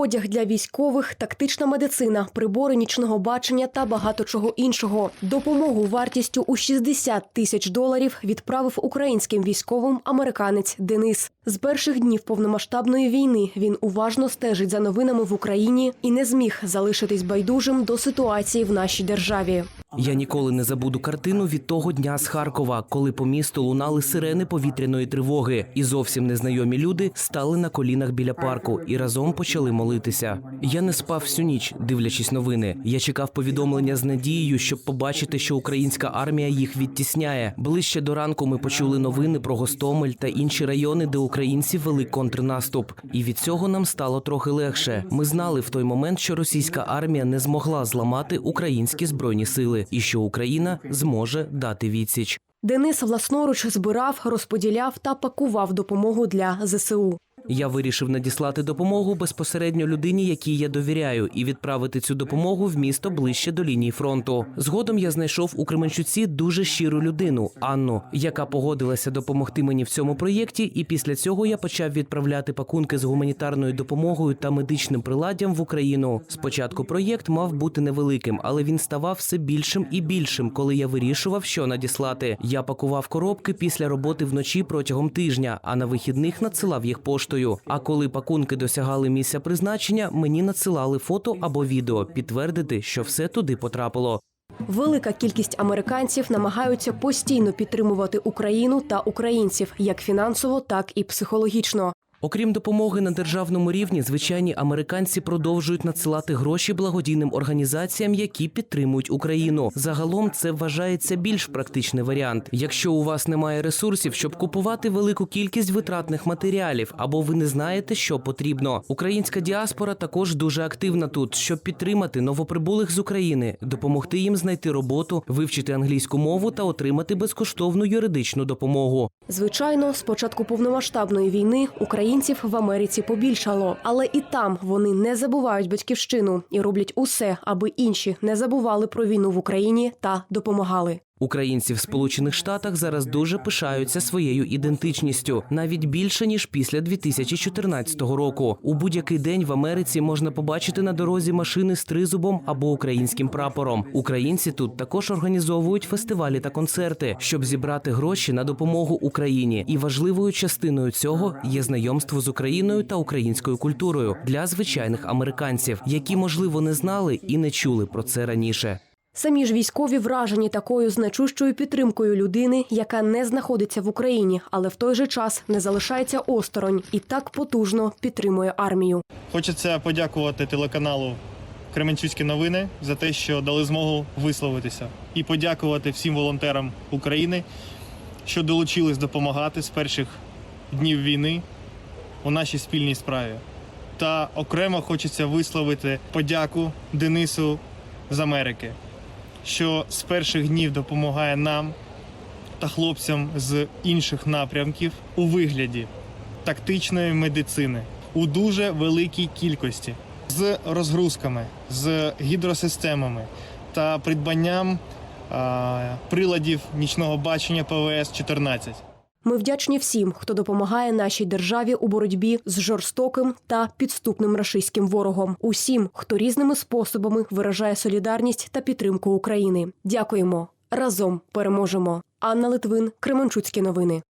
одяг для військових, тактична медицина, прибори нічного бачення та багато чого іншого. Допомогу вартістю у 60 тисяч доларів відправив українським військовим американець Денис. З перших днів повномасштабної війни він уважно стежить за новинами в Україні і не зміг залишитись байдужим до ситуації в нашій державі. Я ніколи не забуду картину від того дня з Харкова, коли по місту лунали сирени повітряної тривоги, і зовсім незнайомі люди стали на колінах біля парку і разом почали молитися. Я не спав всю ніч, дивлячись новини. Я чекав повідомлення з надією, щоб побачити, що українська армія їх відтісняє. Ближче до ранку ми почули новини про Гостомель та інші райони, де українці вели контрнаступ. І від цього нам стало трохи легше. Ми знали в той момент, що російська армія не змогла зламати українські збройні сили, і що Україна зможе дати відсіч. Денис власноруч збирав, розподіляв та пакував допомогу для ЗСУ. Я вирішив надіслати допомогу безпосередньо людині, якій я довіряю, і відправити цю допомогу в місто ближче до лінії фронту. Згодом я знайшов у Кременчуці дуже щиру людину Анну, яка погодилася допомогти мені в цьому проєкті. І після цього я почав відправляти пакунки з гуманітарною допомогою та медичним приладдям в Україну. Спочатку проєкт мав бути невеликим, але він ставав все більшим і більшим, коли я вирішував, що надіслати. Я пакував коробки після роботи вночі протягом тижня, а на вихідних надсилав їх поштою. А коли пакунки досягали місця призначення, мені надсилали фото або відео підтвердити, що все туди потрапило. Велика кількість американців намагаються постійно підтримувати Україну та українців як фінансово, так і психологічно. Окрім допомоги на державному рівні, звичайні американці продовжують надсилати гроші благодійним організаціям, які підтримують Україну. Загалом це вважається більш практичний варіант. Якщо у вас немає ресурсів, щоб купувати велику кількість витратних матеріалів, або ви не знаєте, що потрібно. Українська діаспора також дуже активна тут, щоб підтримати новоприбулих з України, допомогти їм знайти роботу, вивчити англійську мову та отримати безкоштовну юридичну допомогу. Звичайно, з початку повномасштабної війни українців в Америці побільшало, але і там вони не забувають батьківщину і роблять усе, аби інші не забували про війну в Україні та допомагали. Українці в Сполучених Штатах зараз дуже пишаються своєю ідентичністю, навіть більше ніж після 2014 року. У будь-який день в Америці можна побачити на дорозі машини з тризубом або українським прапором. Українці тут також організовують фестивалі та концерти, щоб зібрати гроші на допомогу Україні. І важливою частиною цього є знайомство з Україною та українською культурою для звичайних американців, які можливо не знали і не чули про це раніше. Самі ж військові вражені такою значущою підтримкою людини, яка не знаходиться в Україні, але в той же час не залишається осторонь і так потужно підтримує армію. Хочеться подякувати телеканалу Кременчуцькі новини за те, що дали змогу висловитися, і подякувати всім волонтерам України, що долучились допомагати з перших днів війни у нашій спільній справі. Та окремо хочеться висловити подяку Денису з Америки, що з перших днів допомагає нам та хлопцям з інших напрямків у вигляді тактичної медицини у дуже великій кількості з розгрузками, з гідросистемами та придбанням а, приладів нічного бачення ПВС 14 Ми вдячні всім, хто допомагає нашій державі у боротьбі з жорстоким та підступним рашистським ворогом. Усім, хто різними способами виражає солідарність та підтримку України. Дякуємо разом переможемо. Анна Литвин, Кременчуцькі новини.